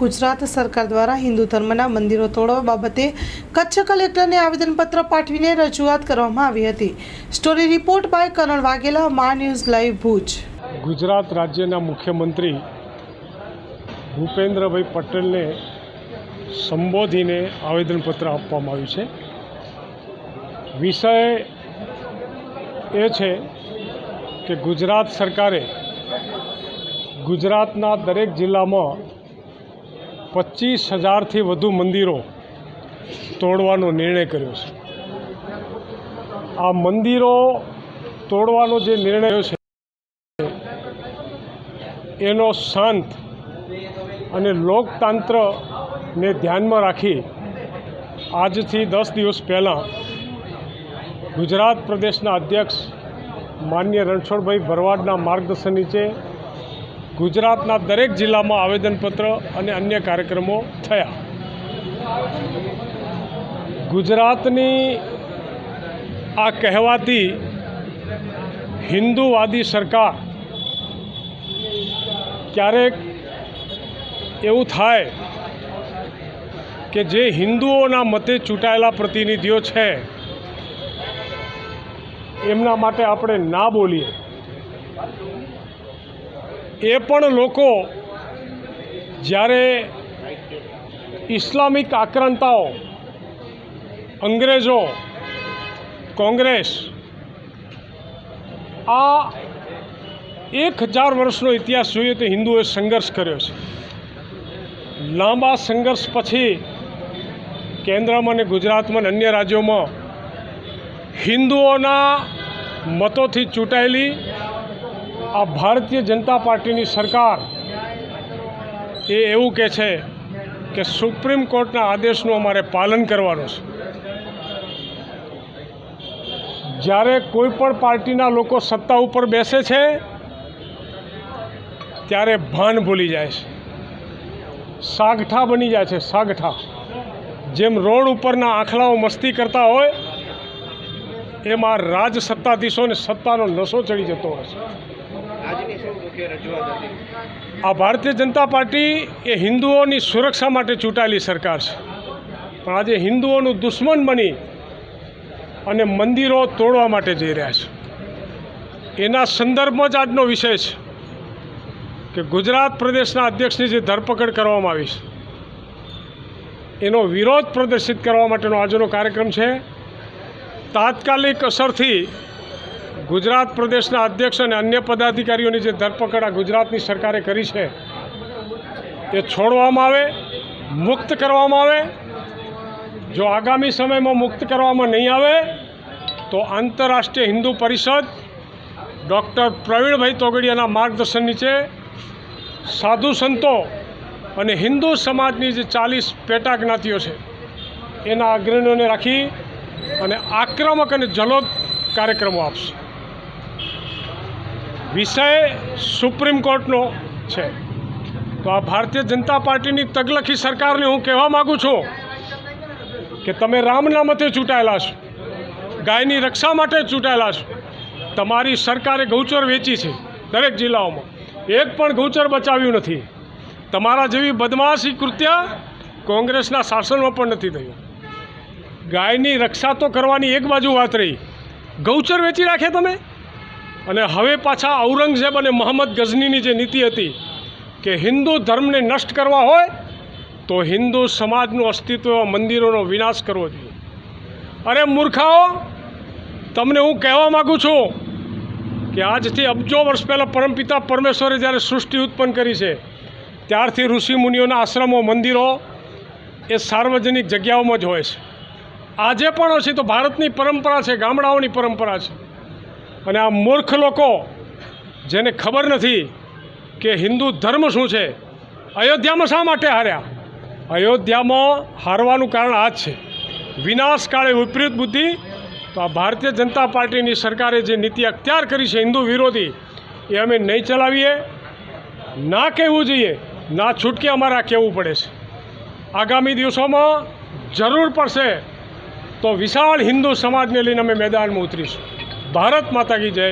ગુજરાત સરકાર દ્વારા હિન્દુ ધર્મના મંદિરો તોડવા બાબતે કચ્છ કલેક્ટરને આવેદનપત્ર પાઠવીને રજૂઆત કરવામાં આવી હતી. Story report by Karan Vaghela, મા ન્યૂઝ લાઈવ ભુજ. ગુજરાત રાજ્યના મુખ્યમંત્રી ભૂપેન્દ્રભાઈ પટેલને સંબોધીને આવેદનપત્ર આપવામાં આવ્યું છે. વિષય એ છે કે ગુજરાત સરકારે ગુજરાતના દરેક જિલ્લામાં પચીસ હજારથી વધુ મંદિરો તોડવાનો નિર્ણય કર્યો છે. આ મંદિરો તોડવાનો જે નિર્ણય છે, એનો શાંત અને લોકતંત્રને ધ્યાનમાં રાખી આજથી દસ દિવસ પહેલાં ગુજરાત પ્રદેશના અધ્યક્ષ માન્ય રણછોડભાઈ ભરવાડના માર્ગદર્શન નીચે ગુજરાતના દરેક જિલ્લામાં આવેદનપત્ર અને અન્ય કાર્યક્રમો થયા. ગુજરાતની આ કહેવાતી હિન્દુવાદી સરકાર ક્યારેક એવું થાય કે જે હિન્દુઓના મતે ચૂંટાયેલા પ્રતિનિધિઓ છે, એમના માટે આપણે ના બોલીએ. એ પણ લોકો જ્યારે ઇસ્લામિક આક્રાંતાઓ, અંગ્રેજો, કોંગ્રેસ આ એક હજાર વર્ષનો ઇતિહાસ જોઈએ તો હિન્દુઓએ સંઘર્ષ કર્યો છે. લાંબા સંઘર્ષ પછી કેન્દ્રમાં અને ગુજરાતમાં અને અન્ય રાજ્યોમાં હિન્દુઓના મતોથી ચૂંટાયેલી આ ભારતીય જનતા પાર્ટીની સરકાર એ એવું કહે છે કે સુપ્રીમ કોર્ટના આદેશનું અમારે પાલન કરવાનું છે. જ્યારે કોઈ પણ પાર્ટીના લોકો સત્તા ઉપર બેસે છે, ત્યારે ભાન ભૂલી જાય છે. સાગઠા બની જાય છે, સાગઠા. જેમ રોડ ઉપરના આંખલાઓ મસ્તી કરતા હોય, એમાં રાજ સત્તાધીશોને સત્તાનો નશો ચડી જતો હોય છે. આ ભારતીય જનતા પાર્ટી એ હિન્દુઓની સુરક્ષા માટે ચૂંટાયેલી સરકાર છે. પણ આજે હિન્દુઓનું દુશ્મન બની અને મંદિરો તોડવા માટે જઈ રહ્યા છે. એના સંદર્ભમાં જ આજનો વિષય છે કે ગુજરાત પ્રદેશના અધ્યક્ષની જે ધરપકડ કરવામાં આવી છે, એનો વિરોધ પ્રદર્શિત કરવા માટેનો આજનો કાર્યક્રમ છે. તાત્કાલિક અસરથી ગુજરાત પ્રદેશના અધ્યક્ષ અને અન્ય પદાધિકારીઓની જે ધરપકડ આ ગુજરાતની સરકારે કરી છે, એ છોડવામાં આવે, મુક્ત કરવામાં આવે. જો આગામી સમયમાં મુક્ત કરવામાં નહીં આવે, તો આંતરરાષ્ટ્રીય હિન્દુ પરિષદ ડૉક્ટર પ્રવીણભાઈ તોગડિયાના માર્ગદર્શન નીચે સાધુ સંતો અને હિન્દુ સમાજની જે ચાલીસ પેટા જ્ઞાતિઓ છે, એના અગ્રણીઓને રાખી અને આક્રમક અને જલોદ કાર્યક્રમો આપશે. વિષય સુપ્રીમ કોર્ટનો છે. તો આ ભારતીય જનતા પાર્ટીની તગલખી સરકારને હું કહેવા માગું છું કે તમે રામના મતે ચૂંટાયેલા છો, ગાયની રક્ષા માટે ચૂંટાયેલા છો. તમારી સરકારે ગૌચર વેચી છે દરેક જિલ્લાઓમાં. એક પણ ગૌચર બચાવ્યું નથી. તમારા જેવી બદમાશી કૃત્ય કોંગ્રેસના શાસનમાં પણ નથી થયું. ગાયની રક્ષા તો કરવાની એક બાજુ વાત રહી. ગૌચર વેચી રાખે તમે? અને હવે પાછા ઔરંગઝેબ અને મોહમ્મદ ગઝનીની જે નીતિ હતી કે હિન્દુ ધર્મને નષ્ટ કરવા હોય, તો હિન્દુ સમાજનું અસ્તિત્વ મંદિરોનો વિનાશ કરવો જોઈએ. અરે મૂર્ખાઓ, તમને હું કહેવા માગું છું કે આજથી અબજો વર્ષ પહેલાં પરમપિતા પરમેશ્વરે જ્યારે સૃષ્ટિ ઉત્પન્ન કરી છે, ત્યારથી ઋષિ મુનિઓના આશ્રમો, મંદિરો એ સાર્વજનિક જગ્યાઓમાં જ હોય છે. આજે પણ હશે તો ભારતની પરંપરા છે, ગામડાઓની પરંપરા છે. અને આ મૂર્ખ લોકો, જેને ખબર નથી કે હિન્દુ ધર્મ શું છે, અયોધ્યામાં શા માટે હાર્યા? અયોધ્યામાં હારવાનું કારણ આ જ છે. વિનાશ કાળે વિપરીત બુદ્ધિ, તો આ ભારતીય જનતા પાર્ટીની સરકારે જે નીતિ અખ્તિયાર કરી છે હિન્દુ વિરોધી, એ અમે નહીં ચલાવીએ, ના કહેવું જોઈએ, ના છૂટકે અમારે કહેવું પડે છે. આગામી દિવસોમાં જરૂર પડશે તો વિશાળ હિન્દુ સમાજને લઈને અમે મેદાનમાં ઉતરીશું. ભારત માતા કી જય.